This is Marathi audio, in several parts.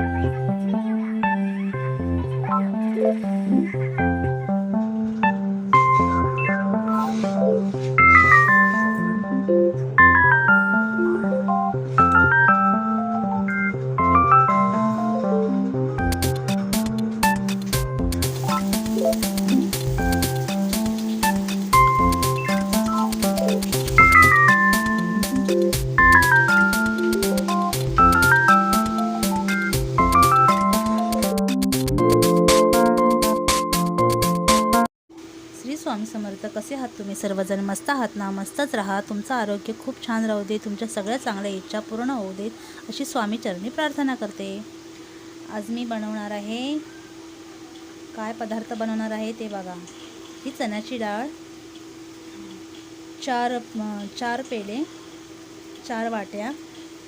我不会用的，已经关掉了。तर कसे आहात तुम्ही? सर्वजण मस्त आहात ना? मस्तच राहा. तुमचं आरोग्य खूप छान राहू दे तुमच्या सगळ्या चांगल्या इच्छा पूर्ण होऊ देत अशी स्वामी चरणी प्रार्थना करते. आज मी बनवणार आहे काय पदार्थ बनवणार आहे ते बघा. ही चण्याची डाळ चार चार पेले चार वाट्या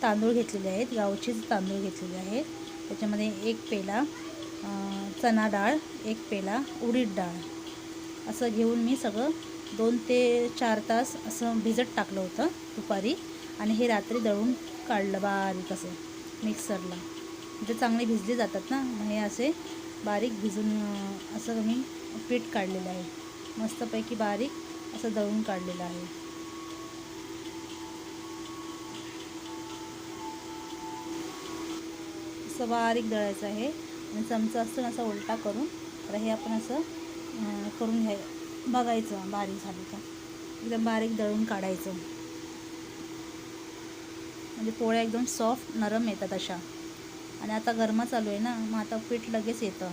तांदूळ घेतलेले आहेत. गावचीच तांदूळ घेतलेले आहेत. त्याच्यामध्ये एक पेला चणा डाळ एक पेला उडीद डाळ. असं घेऊन मी सगळं दोन ते चार तास असं भिजत टाकलं होतं दुपारी. आणि हे रात्री दळून काढलं बारीक असं मिक्सरला. म्हणजे चांगले भिजले जातात ना. मग हे असे बारीक भिजून असं मी पीठ काढलेलं आहे. मस्तपैकी बारीक असं दळून काढलेलं आहे. असं बारीक दळायचं आहे. आणि चमचा असतो ना असा उलटा करून तर हे आपण असं करून घ्याय बघायचं बारीक झाली का. एकदम बारीक दळून काढायचं. म्हणजे पोळ्या एकदम सॉफ्ट नरम येतात अशा. आणि आता गरमा चालू आहे ना मग आता पीठ लगेच येतं.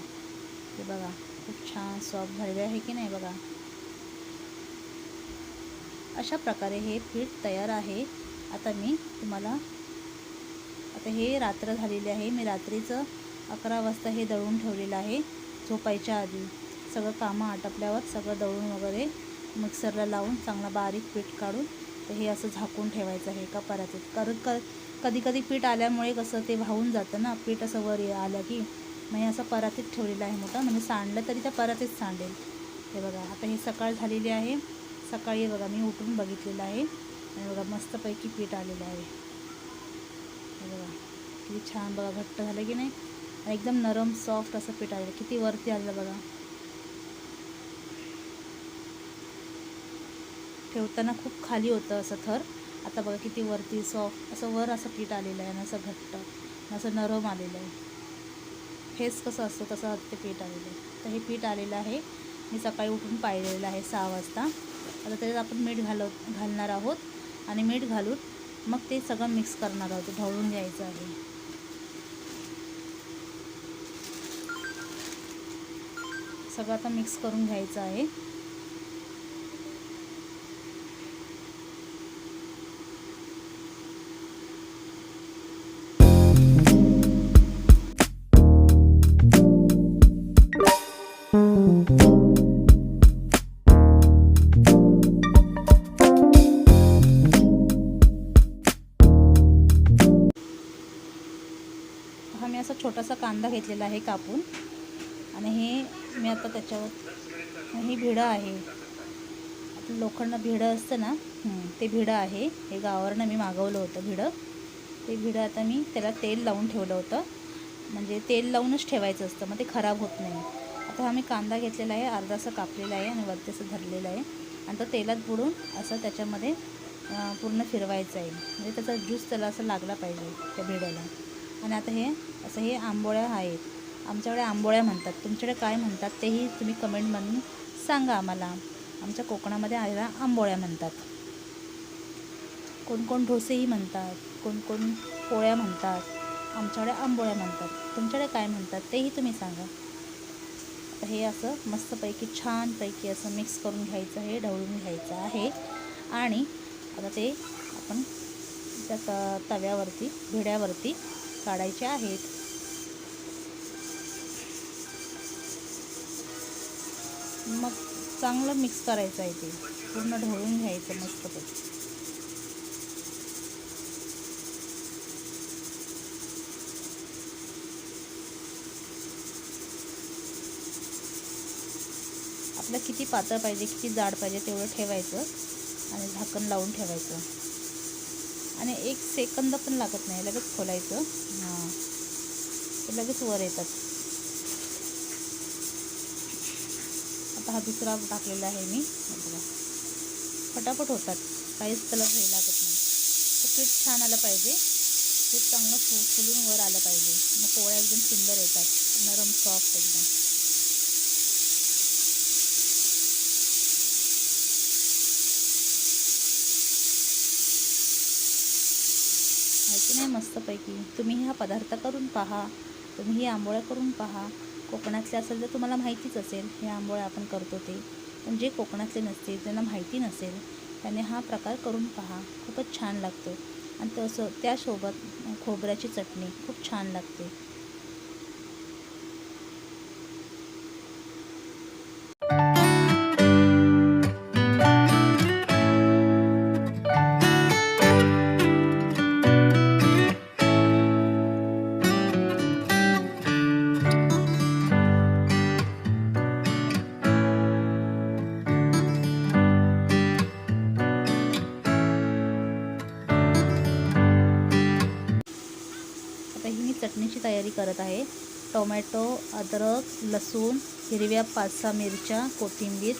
हे बघा खूप छान सॉफ्ट झालेलं आहे की नाही बघा. अशा प्रकारे हे पीठ तयार आहे. आता मी तुम्हाला आता हे रात्र झालेली आहे. मी रात्रीचं अकरा वाजता हे दळून ठेवलेलं आहे झोपायच्या आधी. सगळं कामं आटपल्यावर सगळं दळून वगैरे मिक्सरला लावून चांगला बारीक पीठ काढून तर हे असं झाकून ठेवायचं आहे एका परातीत. कारण क कधी कधी पीठ आल्यामुळे कसं ते वाहून जातं ना पीठ असं वर आलं की मग असं परातीत ठेवलेलं आहे मोठं. म्हणजे सांडलं तरी त्या परातीत सांडेल. हे बघा आता हे सकाळ झालेली आहे. सकाळी हे बघा मी उठून बघितलेलं आहे. आणि बघा मस्तपैकी पीठ आलेलं आहे. हे बघा किती छान बघा घट्ट झालं की नाही? एकदम नरम सॉफ्ट असं पीठ आलेलं किती वरती आलं बघा. ठेवताना खूप खाली होतं असं थर. आता बघा किती वरती सॉफ्ट असं वर असं पीठ आलेलं आहे आणि असं घट्ट. असं नरम आलेलं आहे. फेस कसं असतं तसं ते पीठ आलेलं आहे. तर हे पीठ आलेलं आहे. मी सकाळी उठून पाहिलेलं आहे सहा वाजता. आता त्याच्यात आपण मीठ घालव घालणार आहोत. आणि मीठ घालून मग ते सगळं मिक्स करणार आहोत. ढवळून घ्यायचं आहे. सगळं आता मिक्स करून घ्यायचं आहे. असा छोटासा कांदा घेतलेला आहे कापून. आणि हे मी आता त्याच्यावर ही भिडं आहे. आपलं लोखंड भिडं असतं ना ते भिडं आहे. हे गावावरनं मी मागवलं होतं भिडं. ते भिडं आता मी त्याला तेल लावून ठेवलं होतं. म्हणजे तेल लावूनच ठेवायचं असतं मग ते खराब होत नाही. आता हा मी कांदा घेतलेला आहे अर्धासा कापलेला आहे आणि वरती असं धरलेलं आहे. आणि तो तेलात बुडून असं त्याच्यामध्ये पूर्ण फिरवायचं आहे. म्हणजे त्याचा ज्यूस त्याला असं लागला पाहिजे त्या भिड्याला. आणि आता हे असं हे आंबोळ्या आहेत. आमच्याकडे आंबोळ्या म्हणतात. तुमच्याकडे काय म्हणतात तेही तुम्ही कमेंट म्हणून सांगा आम्हाला. आमच्या कोकणामध्ये आयला आंबोळ्या म्हणतात. कोण कोण ढोसेही म्हणतात. कोण कोण पोळ्या म्हणतात. आमच्याकडे आंबोळ्या म्हणतात. तुमच्याकडे काय म्हणतात तेही तुम्ही सांगा. आता हे असं मस्तपैकी छानपैकी असं मिक्स करून घ्यायचं आहे ढवळून घ्यायचं आहे. आणि आता ते आपण त्या तव्यावरती भिड्यावरती काढायचे आहेत. मग चांगलं मिक्स करायचं आहे ते. पूर्ण ढवळून घ्यायचं मस्तपैकी. आपलं किती पातळ पाहिजे किती जाड पाहिजे तेवढं ठेवायचं आणि झाकण लावून ठेवायचं. आणि एक सेकंद पण लागत नाही लगेच खोलायचं. हां. ते लगेच वर येतात. आता हा दुसरा टाकलेला आहे मी. हे बघा. होतात. काहीच त्याला हे लागत नाही. तर पीठ छान आलं पाहिजे. पीठ चांगलं फु फुलून वर आलं पाहिजे. मग पोळ्या एकदम सुंदर येतात. नरम सॉफ्ट एकदम. की नाही मस्तपैकी तुम्ही हा पदार्थ करून पहा तुम्ही ही आंबोळ्या करून पहा. कोकणातले असेल तर तुम्हाला माहितीच असेल हे आंबोळ्या आपण करतो ते. पण जे कोकणातले नसतील ज्यांना माहिती नसेल त्याने हा प्रकार करून पहा. खूपच छान लागतो. आणि तसं त्यासोबत खोबऱ्याची चटणी खूप छान लागते. मी चटणीची तयारी करत आहे. टोमॅटो अद्रक लसूण हिरव्या पाच सहा मिरच्या कोथिंबीर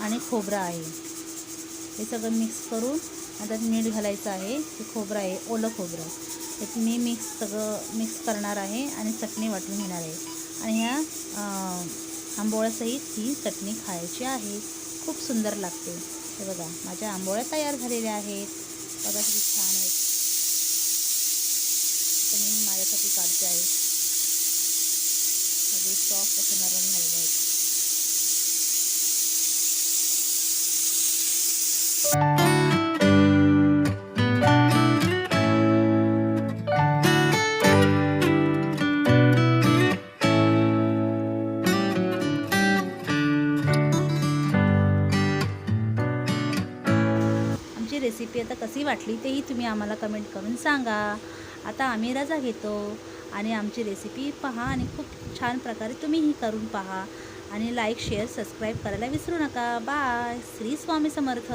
आणि खोबरं आहे. हे सगळं मिक्स करून आता मीठ घालायचं आहे. हे खोबरं आहे ओलं खोबरं. हे मी मिक्स सगळं मिक्स करणार आहे आणि चटणी वाटून घेणार आहे. आणि ह्या आंबोळ्यासहित ही चटणी खायची आहे. खूप सुंदर लागते. हे बघा माझ्या आंबोळ्या तयार झालेल्या आहेत. बघा किती छान तर मी माझ्यासाठी काढते आहे. सगळे सॉफ्ट असं नरम झालेले आहे रेसिपी आता कशी वाटली तेही तुम्ही आम्हाला कमेंट करून सांगा. आता आम्ही रजा घेतो आणि आमची रेसिपी पहा आणि खूप छान प्रकारे तुम्हीही करून पहा. आणि लाईक शेअर सबस्क्राईब करायला विसरू नका. बाय श्री स्वामी समर्थ.